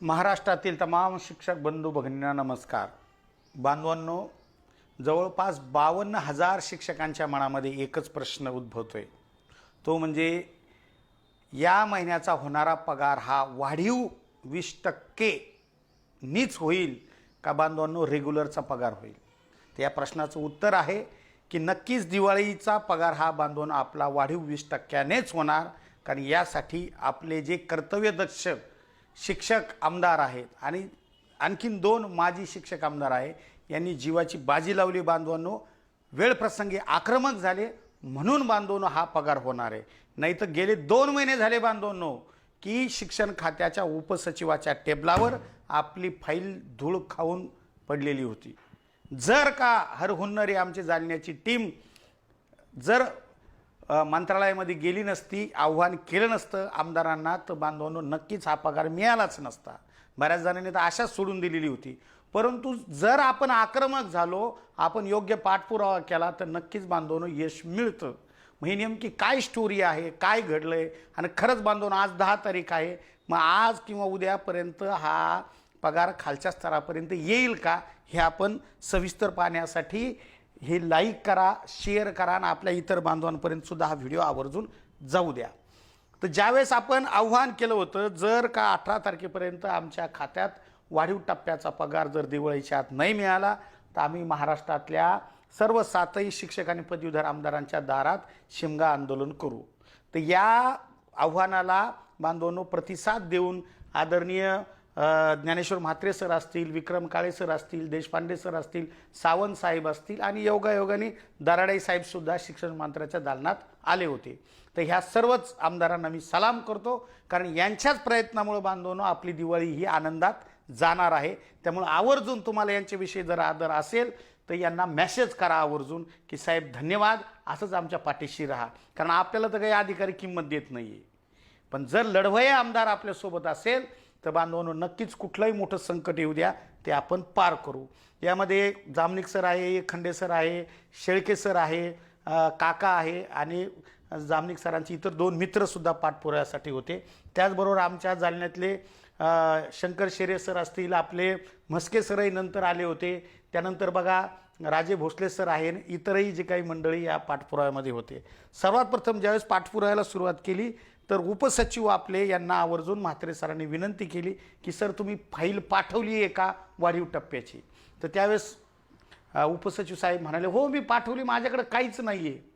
महाराष्ट्रातील तमाम शिक्षक बंधू भगिनींना नमस्कार. बांधवांनो जवळपास बावन्न हजार शिक्षकांच्या मनामध्ये एकच प्रश्न उद्भवतोय. तो म्हणजे या महिन्याचा होणारा पगार हा वाढीव वीस टक्के नीच होईल का बांधवांनो रेग्युलरचा पगार होईल? तर या प्रश्नाचं उत्तर आहे की नक्कीच दिवाळीचा पगार हा बांधवांनो आपला वाढीव वीस टक्क्यानेच होणार कारण यासाठी आपले जे कर्तव्यदक्ष शिक्षक आमदार आहेत आणि आणखीन दोन माजी शिक्षक आमदार आहे. यांनी जीवाची बाजी लावली बांधवांनो. वेळप्रसंगी आक्रमक झाले म्हणून बांधवनो हा पगार होणार आहे. नाही तर गेले दोन महिने झाले बांधवनो की शिक्षण खात्याच्या उपसचिवाच्या टेबलावर आपली फाईल धूळ खाऊन पडलेली होती. जर का हरहुन्नरी आमची जालण्याची टीम जर मंत्रालयामध्ये गेली नसती आव्हान केलं नसतं आमदारांना तर बांधवांनो नक्कीच हा पगार मिळालाच नसता. बऱ्याच जणांनी तर आशाच सोडून दिलेली होती. परंतु जर आपण आक्रमक झालो आपण योग्य पाठपुरावा केला तर नक्कीच बांधवांनो यश मिळतं. मग ही नेमकी काय स्टोरी आहे काय घडलं आहे आणि खरंच बांधवांनो आज दहा तारीख आहे. मग आज किंवा उद्यापर्यंत हा पगार खालच्या स्तरापर्यंत येईल का? हे आपण सविस्तर पाहण्यासाठी हे लाईक करा शेअर करा आणि आपल्या इतर बांधवांपर्यंत सुद्धा हा व्हिडिओ आवर्जून जाऊ द्या. तर ज्यावेळेस आपण आव्हान केलं होतं जर का अठरा तारखेपर्यंत आमच्या खात्यात वाढीव टप्प्याचा पगार जर दिवाळीच्या आत नाही मिळाला तर आम्ही महाराष्ट्रातल्या सर्व सातही शिक्षक आणि पदवीधर आमदारांच्या दारात शिमगा आंदोलन करू. तर या आव्हानाला बांधवांनो प्रतिसाद देऊन आदरणीय ज्ञानेश्वर म्हात्रे सर असतील विक्रम काळे सर असतील देशपांडे सर असतील सावंत साहेब असतील आणि योगायोगाने दराडे साहेबसुद्धा शिक्षण मंत्र्याच्या दालनात आले होते. तर ह्या सर्वच आमदारांना मी सलाम करतो. कारण यांच्याच प्रयत्नामुळे बांधवनं आपली दिवाळी ही आनंदात जाणार आहे. त्यामुळे आवर्जून तुम्हाला यांच्याविषयी जर आदर असेल तर यांना मेसेज करा आवर्जून की साहेब धन्यवाद असंच आमच्या पाठीशी राहा. कारण आपल्याला तर काही अधिकारी किंमत देत नाही आहे पण जर लढवय आमदार आपल्यासोबत असेल तर बांधवांनो नक्कीच कुठलंही मोठं संकट येऊ द्या ते आपण पार करू. यामध्ये जामनिक सर आहे खंडे सर आहे शेळके सर आहे काका आहे आणि जामनिक सरांचे इतर दोन मित्रसुद्धा पाठपुराव्यासाठी होते. त्याचबरोबर आमच्या जालन्यातले शंकर शेरे सर असतील आपले म्हस्के सरही नंतर आले होते. त्यानंतर बघा राजे भोसले सर आहे आणि इतरही जे काही मंडळी या पाठपुराव्यामध्ये होते. सर्वात प्रथम ज्यावेळेस पाठपुराव्याला सुरुवात केली तर उपसचिव आपले यांना आवर्जून म्हात्रे सरांनी विनंती केली की सर तुम्ही फाईल पाठवली आहे का वाढीव टप्प्याची? तर त्यावेळेस उपसचिव साहेब म्हणाले हो मी पाठवली माझ्याकडे काहीच नाही आहे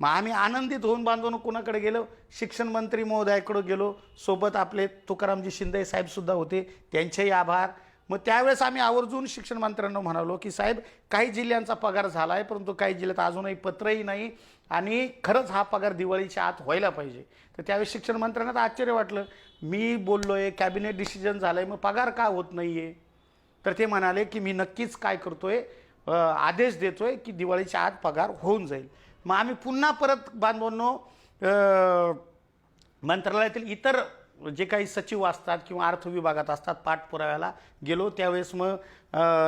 मग आम्ही आनंदित होऊन बांधून कुणाकडे गेलो? शिक्षण मंत्री महोदयाकडे गेलो. सोबत आपले तुकारामजी शिंदे साहेबसुद्धा होते. त्यांचेही आभार. मग त्यावेळेस आम्ही आवर्जून शिक्षण मंत्र्यांना म्हणालो की साहेब काही जिल्ह्यांचा पगार झाला आहे परंतु काही जिल्ह्यात अजूनही पत्रही नाही आणि खरंच हा पगार दिवाळीच्या आत व्हायला पाहिजे. तर त्यावेळेस शिक्षण मंत्र्यांना तर आश्चर्य वाटलं. मी बोललो आहे कॅबिनेट डिसिजन झालं आहे मग पगार का होत नाही आहे तर ते म्हणाले की मी नक्कीच काय करतो आहे आदेश देतो आहे की दिवाळीच्या आत पगार होऊन जाईल. मग आम्ही पुन्हा परत बांधवांनो मंत्रालयातील इतर जे काही सचिव असतात किंवा अर्थ विभागात असतात पाठपुराव्याला गेलो त्यावेळेस मग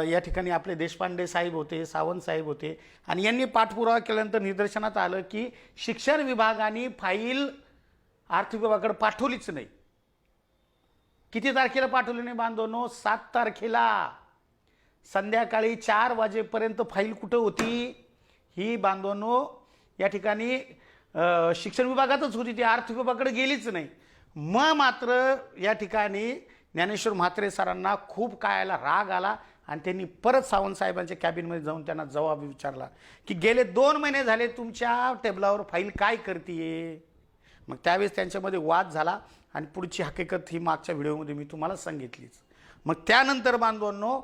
या ठिकाणी आपले देशपांडे साहेब होते सावंत साहेब होते. आणि यांनी पाठपुरावा केल्यानंतर निदर्शनात आलं की शिक्षण विभागाने फाईल अर्थ विभागाकडे पाठवलीच नाही. किती तारखेला पाठवली नाही बांधवनो? सात तारखेला. संध्याकाळी चार वाजेपर्यंत फाईल कुठं होती? ही बांधवनो या ठिकाणी शिक्षण विभागातच होती. ती अर्थ विभागाकडे गेलीच नाही. मग मात्र या ठिकाणी ज्ञानेश्वर म्हात्रे सरांना खूप कायला राग आला आणि त्यांनी परत सावंतसाहेबांच्या कॅबिनमध्ये जाऊन त्यांना जबाब विचारला की गेले दोन महिने झाले तुमच्या टेबलावर फाईल काय करते मग त्यावेळेस त्यांच्यामध्ये वाद झाला आणि पुढची हकीकत ही मागच्या व्हिडिओमध्ये मी तुम्हाला सांगितलीच. मग त्यानंतर बांधवांनो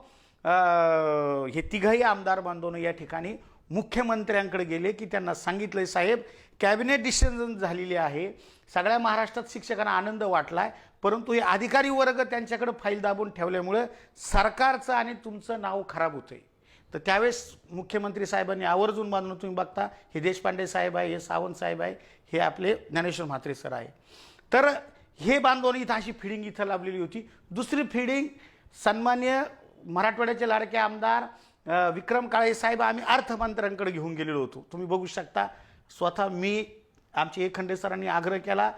हे तिघही आमदार बांधवांनो या ठिकाणी मुख्यमंत्र्यांकडे गेले की त्यांना सांगितलं साहेब कॅबिनेट डिसिजन झालेली आहे. सगळ्या महाराष्ट्रात शिक्षकांना आनंद वाटला आहे परंतु हे अधिकारी वर्ग त्यांच्याकडे फाईल दाबून ठेवल्यामुळं सरकारचं आणि तुमचं नाव खराब होतं आहे तर त्यावेळेस मुख्यमंत्री साहेबांनी आवर्जून बांधून तुम्ही बघता. हे देशपांडे साहेब आहे हे सावंत साहेब आहे हे आपले ज्ञानेश्वर म्हात्रे सर आहे. तर हे बांधवून इथं अशी फिडिंग इथं लाभलेली होती. दुसरी फिडिंग सन्मान्य मराठवाड्याचे लाडके आमदार विक्रम काळे साहेब आम्ही अर्थमंत्र्यांकडे घेऊन गेलेलो होतो. तुम्ही बघू शकता. स्वतः मी आमचे एक खंडे सरांनी आग्रह केला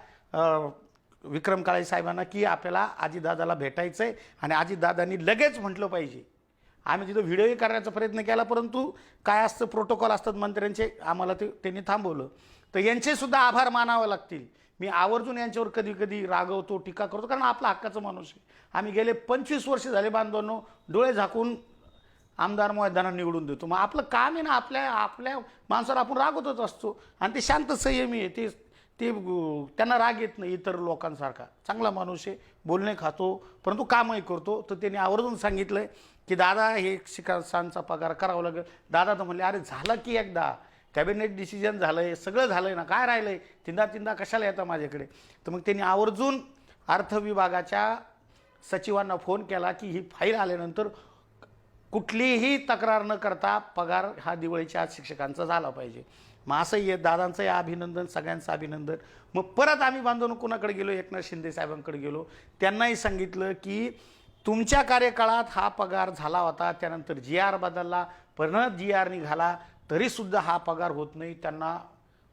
विक्रम काळे साहेबांना की आपल्याला आजीदादाला भेटायचं आहे आणि आजीदादांनी लगेच म्हटलं पाहिजे. आम्ही तिथं व्हिडिओही करण्याचा प्रयत्न केला परंतु काय असतं प्रोटोकॉल असतात मंत्र्यांचे आम्हाला ते त्यांनी थांबवलं. तर यांचेसुद्धा आभार मानावं लागतील. मी आवर्जून यांच्यावर कधी कधी रागवतो टीका करतो कारण आपला हक्काचा माणूस आहे. आम्ही गेले पंचवीस वर्ष झाले बांधवांनो डोळे झाकून आमदार मैदानात निवडून देतो. मग आपलं काम आहे ना आपल्या आपल्या माणसाला आपण रागवतच असतो. आणि ते शांत संयमी आहे. ते ते त्यांना राग येत नाही इतर लोकांसारखा. चांगला माणूस आहे बोलणे खातो परंतु कामही करतो. तर त्यांनी आवर्जून सांगितलं आहे की दादा हे शिक्षकांचा पगार करावा लागेल. दादा तर म्हणले अरे झालं की एकदा. कॅबिनेट डिसिजन झालं आहे सगळं झालं आहे ना काय राहिलं आहे तिंदा तिंदा कशाला येतं माझ्याकडे? तर मग त्यांनी आवर्जून अर्थ विभागाच्या सचिवांना फोन केला की ही फाईल आल्यानंतर कुठलीही तक्रार न करता पगार हा दिवाळीच्या आज शिक्षकांचा झाला पाहिजे. मग असंही आहे दादांचंही अभिनंदन सगळ्यांचं अभिनंदन. मग परत आम्ही बांधून कोणाकडे गेलो? एकनाथ शिंदे साहेबांकडे गेलो. त्यांनाही सांगितलं की तुमच्या कार्यकाळात हा पगार झाला होता त्यानंतर जी आर बदलला. परत जी आर निघाला तरीसुद्धा हा पगार होत नाही. त्यांना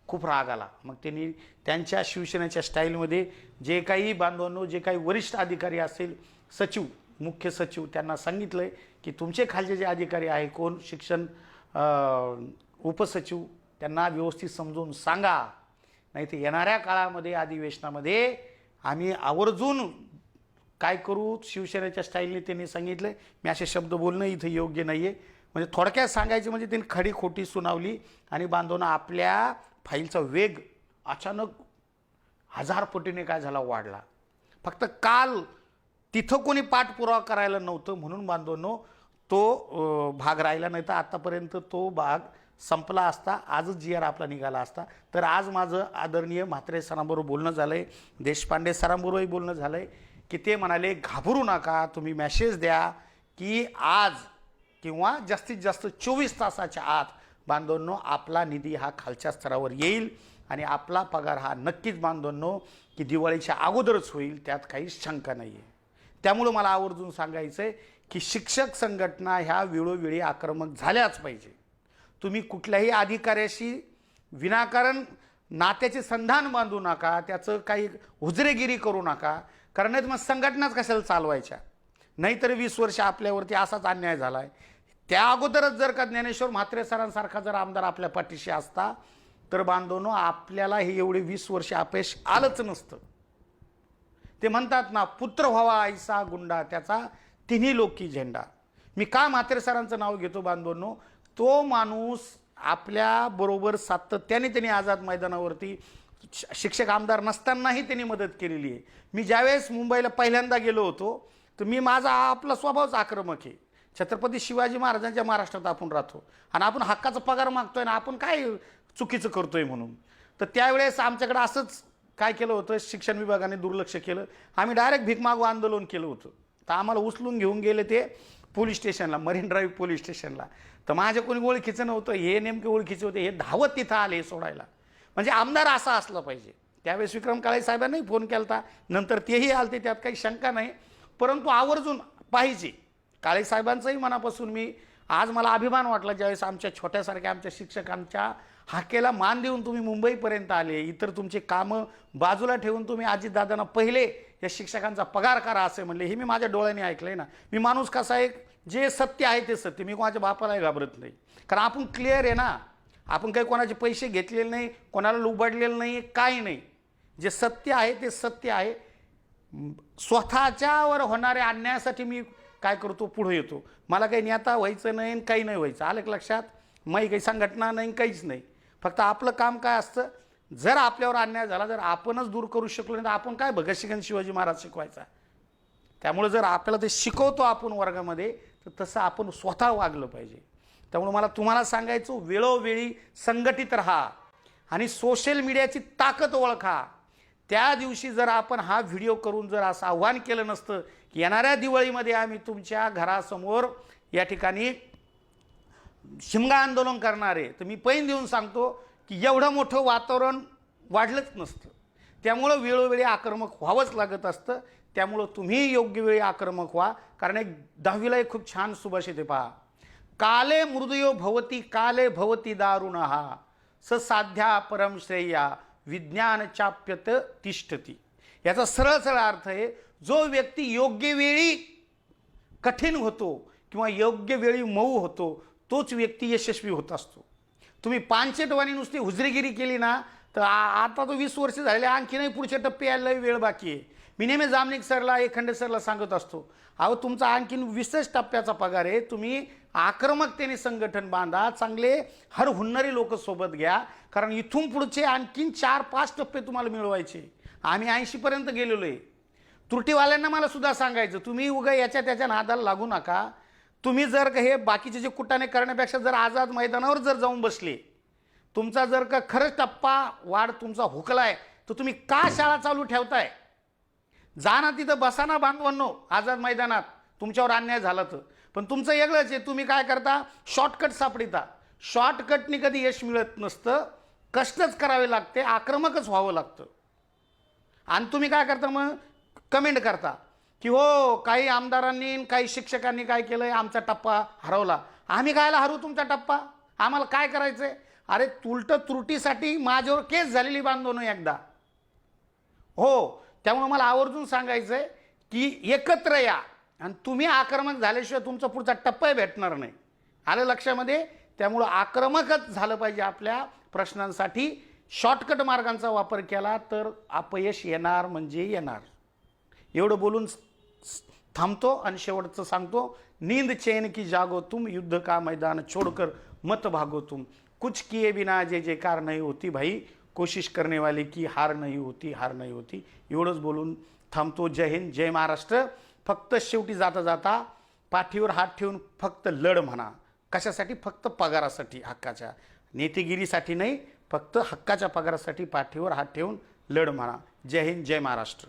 खूप राग आला. मग त्यांनी त्यांच्या शिवसेनेच्या स्टाईलमध्ये जे काही बांधवांनो जे काही वरिष्ठ अधिकारी असेल सचिव मुख्य सचिव त्यांना सांगितलं आहे की तुमचे खालचे जे अधिकारी आहे कोण? शिक्षण उपसचिव त्यांना व्यवस्थित समजून सांगा. नाही तर येणाऱ्या काळामध्ये अधिवेशनामध्ये आम्ही आवर्जून काय करू? शिवसेनेच्या स्टाईलने त्यांनी सांगितलं मी असे शब्द बोलणं इथं योग्य नाही आहे म्हणजे थोडक्यात सांगायचे म्हणजे त्यांनी खडी खोटी सुनावली आणि बांधवनं आपल्या फाईलचा वेग अचानक हजार पटीने काय झाला? वाढला. फक्त काल तिथं कोणी पाठपुरावा करायला नव्हतं म्हणून बांधवांनो तो भाग राहिला नाही तर आत्तापर्यंत तो भाग संपला असता आजच जी आर आपला निघाला असता. तर आज माझं आदरणीय म्हात्रे सरांबरोबर बोलणं झालं आहे देशपांडे सरांबरोबरही बोलणं झालं आहे की ते म्हणाले घाबरू नका तुम्ही मॅसेज द्या की आज किंवा जास्तीत जास्त चोवीस तासाच्या आत बांधवांनो आपला निधी हा खालच्या स्तरावर येईल आणि आपला पगार हा नक्कीच बांधवांनो की दिवाळीच्या अगोदरच होईल त्यात काही शंका नाही आहे त्यामुळं मला आवर्जून सांगायचं आहे की शिक्षक संघटना ह्या वेळोवेळी आक्रमक झाल्याच पाहिजे. तुम्ही कुठल्याही अधिकाऱ्याशी विनाकारण नात्याचे संधान बांधू नका त्याचं काही हुजरेगिरी करू नका कारण नाही मग संघटनाच कशाला चालवायच्या? नाहीतर वीस वर्ष आपल्यावरती असाच अन्याय झाला आहे त्या अगोदरच जर का ज्ञानेश्वर म्हात्रे सरांसारखा जर आमदार आपल्या पाठीशी असता तर बांधवनो आपल्याला हे एवढे वीस वर्ष अपयश आलंच नसतं. ते म्हणतात ना पुत्र व्हावा ऐसा गुंडा त्याचा तिन्ही लोकी झेंडा. मी का म्हात्रे सरांचं नाव घेतो बांधवांनो? तो माणूस आपल्याबरोबर सातत्याने त्यांनी आझाद मैदानावरती श- शिक्षक आमदार नसतानाही त्यांनी मदत केलेली आहे. मी ज्यावेळेस मुंबईला पहिल्यांदा गेलो होतो तर मी माझा आपला स्वभावच आक्रमक आहे. छत्रपती शिवाजी महाराजांच्या महाराष्ट्रात आपण राहतो आणि आपण हक्काचा पगार मागतोय आणि आपण काय चुकीचं करतोय म्हणून. तर त्यावेळेस आमच्याकडे असंच काय केलं होतं? शिक्षण विभागाने दुर्लक्ष केलं. आम्ही डायरेक्ट भीक मागू आंदोलन केलं होतं. तर आम्हाला उचलून घेऊन गेले ते पोलीस स्टेशनला मरीन ड्राईव्ह पोलीस स्टेशनला. तर माझ्या कोणी ओळखीचं नव्हतं. हे नेमके ओळखीचे होते. हे धावत तिथं आले हे सोडायला. म्हणजे आमदार असा असला पाहिजे. त्यावेळेस विक्रम काळे साहेबांनाही फोन केला होता नंतर तेही आलते. त्यात काही शंका नाही. परंतु आवर्जून पाहिजे. काळे साहेबांचंही मनापासून मी आज मला अभिमान वाटला ज्यावेळेस आमच्या छोट्यासारख्या आमच्या शिक्षकांच्या हाकेला मान देऊन तुम्ही मुंबईपर्यंत आले इतर तुमचे कामं बाजूला ठेवून तुम्ही अजितदादांना पहिले या शिक्षकांचा पगार करा असे म्हणले हे मी माझ्या डोळ्याने आहे ना. मी माणूस कसा आहे जे सत्य आहे ते सत्य. मी कोणाच्या बापालाही घाबरत नाही. कारण आपण क्लिअर आहे ना. आपण काही कोणाचे पैसे घेतलेले नाही कोणाला लुबाडलेलं नाही काही नाही. जे सत्य आहे ते सत्य आहे. स्वतःच्यावर होणाऱ्या अन्यायासाठी मी काय करतो पुढे येतो. मला काही नेता व्हायचं नाही आणि काही नाही व्हायचं. आलं लक्षात? माही काही संघटना नाही काहीच नाही. फक्त आपलं काम काय असतं? जर आपल्यावर अन्याय झाला जर आपणच दूर करू शकलो नाही तर आपण काय भगतसिंग शिवाजी महाराज शिकवायचा? त्यामुळे जर आपल्याला ते शिकवतो आपण वर्गामध्ये तर तसं आपण स्वतः वागलं पाहिजे. त्यामुळे मला तुम्हाला सांगायचं वेळोवेळी संघटित राहा आणि सोशल मीडियाची ताकद ओळखा. त्या दिवशी जर आपण हा व्हिडिओ करून जर असं आव्हान केलं नसतं की येणाऱ्या दिवाळीमध्ये आम्ही तुमच्या घरासमोर या ठिकाणी शिमगा आंदोलन करणारे तर मी पैन देऊन सांगतो की एवढं मोठं वातावरण वाढलंच नसतं. त्यामुळं वेळोवेळी आक्रमक व्हावंच लागत असतं. त्यामुळं तुम्ही योग्य वेळी आक्रमक व्हा. कारण एक दहावीला एक खूप छान सुभाष येते पहा. काले मृदयो भवती काले भवती दारुणहा स साध्या परम श्रेया विज्ञान चाप्यत तिष्ठती. याचा सरळ सरळ अर्थ आहे जो व्यक्ती योग्य वेळी कठीण होतो किंवा योग्य वेळी मऊ होतो तोच व्यक्ती यशस्वी होत असतो. तुम्ही पानशेटवाणी नुसती हुजरीगिरी केली ना तर आता तो वीस वर्ष झालेले आणखीनही पुढचे टप्पे यायलाही वेळ बाकी आहे. मी नेहमी जामनिक सरला एखंडे सरला सांगत असतो अहो तुमचा आणखीन विशेष टप्प्याचा पगार आहे तुम्ही आक्रमकतेने संघटन बांधा चांगले हर हुन्नरी लोक सोबत घ्या कारण इथून पुढचे आणखीन चार पाच टप्पे तुम्हाला मिळवायचे आम्ही ऐंशीपर्यंत गेलेलो आहे. त्रुटीवाल्यांना मला सुद्धा सांगायचं तुम्ही उगा याच्या त्याच्या नादाला लागू नका तुम्ही जर का हे बाकीचे जे कुटाने करण्यापेक्षा जर आझाद मैदानावर जर जाऊन बसले तुमचा जर का खरंच टप्पा वाढ तुमचा हुकलाय तर तुम्ही का शाळा चालू ठेवताय? जा ना तिथं बसा ना बांधवांनो आझाद मैदानात. तुमच्यावर अन्याय झाला तर. पण तुमचं वेगळंच आहे तुम्ही काय करता? शॉर्टकट सापडिता. शॉर्टकटनी कधी यश मिळत नसतं. कष्टच करावे लागते आक्रमकच व्हावं लागतं. आणि तुम्ही काय करता मग? कमेंट करता. की हो काही आमदारांनी आणि काही शिक्षकांनी काय केलंय? आमचा टप्पा हरवला. आम्ही कायला हरवू तुमचा टप्पा? आम्हाला काय करायचंय? अरे तुलट त्रुटीसाठी माझ्यावर केस झालेली बांधवनो एकदा. हो त्यामुळे मला आवर्जून सांगायचं आहे की एकत्र या. आणि तुम्ही आक्रमक झाल्याशिवाय तुमचा पुढचा टप्पाही भेटणार नाही. आलं लक्षामध्ये? त्यामुळं आक्रमकच झालं पाहिजे आपल्या प्रश्नांसाठी. शॉर्टकट मार्गांचा वापर केला तर अपयश येणार म्हणजे येणार. एवढं बोलून थांबतो आणि शेवटचं सांगतो नींद चैन की जागो तुम युद्ध का मैदान छोड़कर मत भागो तुम। कुछ किए बिना जे जे कार नाही होती भाई कोशिश करने वाले की हार नाही होती हार नाही होती। एवढंच बोलून थांबतो. जय हिंद जय महाराष्ट्र. फक्त शेवटी जाता जाता पाठीवर हात ठेवून फक्त लढ म्हणा. कशासाठी? फक्त पगारासाठी हक्काच्या. नेतेगिरीसाठी नाही फक्त हक्काच्या पगारासाठी पाठीवर हात ठेवून लढ म्हणा. जय हिंद जय महाराष्ट्र.